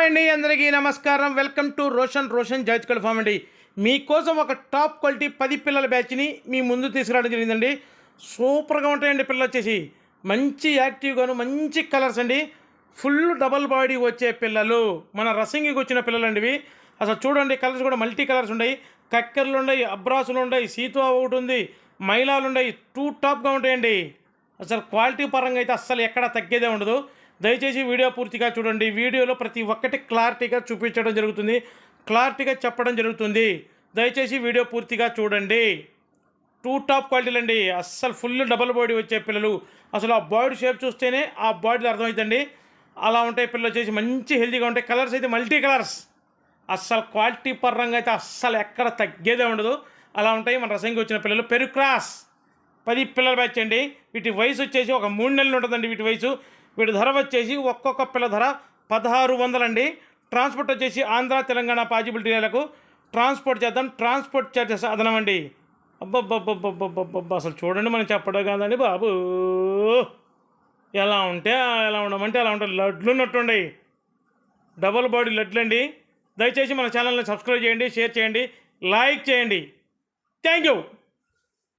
Hi అండి అందరికీ నమస్కారం. Welcome to Roshan Roshan జాజికల్ farm అండి. మీకోసం ఒక టాప్ క్వాలిటీ పది పిల్లల బ్యాచ్ని మీ ముందు తీసుకురావడం జరిగిందండి. సూపర్గా ఉంటాయండి పిల్లలు వచ్చేసి. మంచి యాక్టివ్గాను మంచి కలర్స్ అండి. ఫుల్ డబల్ బాడీ వచ్చే పిల్లలు మన రసింగికి వచ్చిన పిల్లలండి ఇవి అసలు చూడండి కలర్స్ కూడా మల్టీ కలర్స్ ఉన్నాయి. కక్కెర్లు ఉన్నాయి అబ్రాసులు ఉన్నాయి సీతువా ఒకటి ఉంది మైలాలు ఉన్నాయి. టూ టాప్గా ఉంటాయండి. అసలు క్వాలిటీ పరంగా అయితే అస్సలు ఎక్కడ తగ్గేదే ఉండదు. దయచేసి వీడియో పూర్తిగా చూడండి. వీడియోలో ప్రతి ఒక్కటి క్లారిటీగా చూపించడం జరుగుతుంది. క్లారిటీగా చెప్పడం జరుగుతుంది. దయచేసి వీడియో పూర్తిగా చూడండి. టూ టాప్ క్వాలిటీలు అండి అస్సలు ఫుల్ డబల్ బాడీ వచ్చే పిల్లలు. అసలు ఆ బాడీ షేప్ చూస్తేనే ఆ బాడీలో అర్థమవుతుందండి. అలా ఉంటాయి పిల్లలు వచ్చేసి మంచి హెల్తీగా ఉంటాయి. కలర్స్ అయితే మల్టీ కలర్స్ అస్సలు క్వాలిటీ పరంగా అయితే అస్సలు ఎక్కడ తగ్గేదే ఉండదు. అలా ఉంటాయి మన రసంగి వచ్చిన పిల్లలు. పెరుగు క్రాస్ పది పిల్లలు బ్యాచ్ అండి. వీటి వయసు వచ్చేసి ఒక మూడు నెలలు ఉంటుందండి వీటి వయసు. వీటి ధర వచ్చేసి ఒక్కొక్క పిల్ల ధర పదహారు వందలండి. ట్రాన్స్పోర్ట్ వచ్చేసి ఆంధ్ర తెలంగాణ పాజిబిలిటీ ఏరియాలకు ట్రాన్స్పోర్ట్ చేద్దాం. ట్రాన్స్పోర్ట్ చార్జెస్ అదనమండి అబ్బబ్బబ్బబ్బబ్బబ్బబ్బ అసలు చూడండి మనం చెప్పడం కాదండి బాబు. ఎలా ఉంటే ఎలా ఉండమంటే అలా ఉంటాయి లడ్లు ఉన్నట్టుండి. డబుల్ బాడీ లడ్లు అండి దయచేసి మన ఛానల్ని సబ్స్క్రైబ్ చేయండి షేర్ చేయండి లైక్ చేయండి. Thank you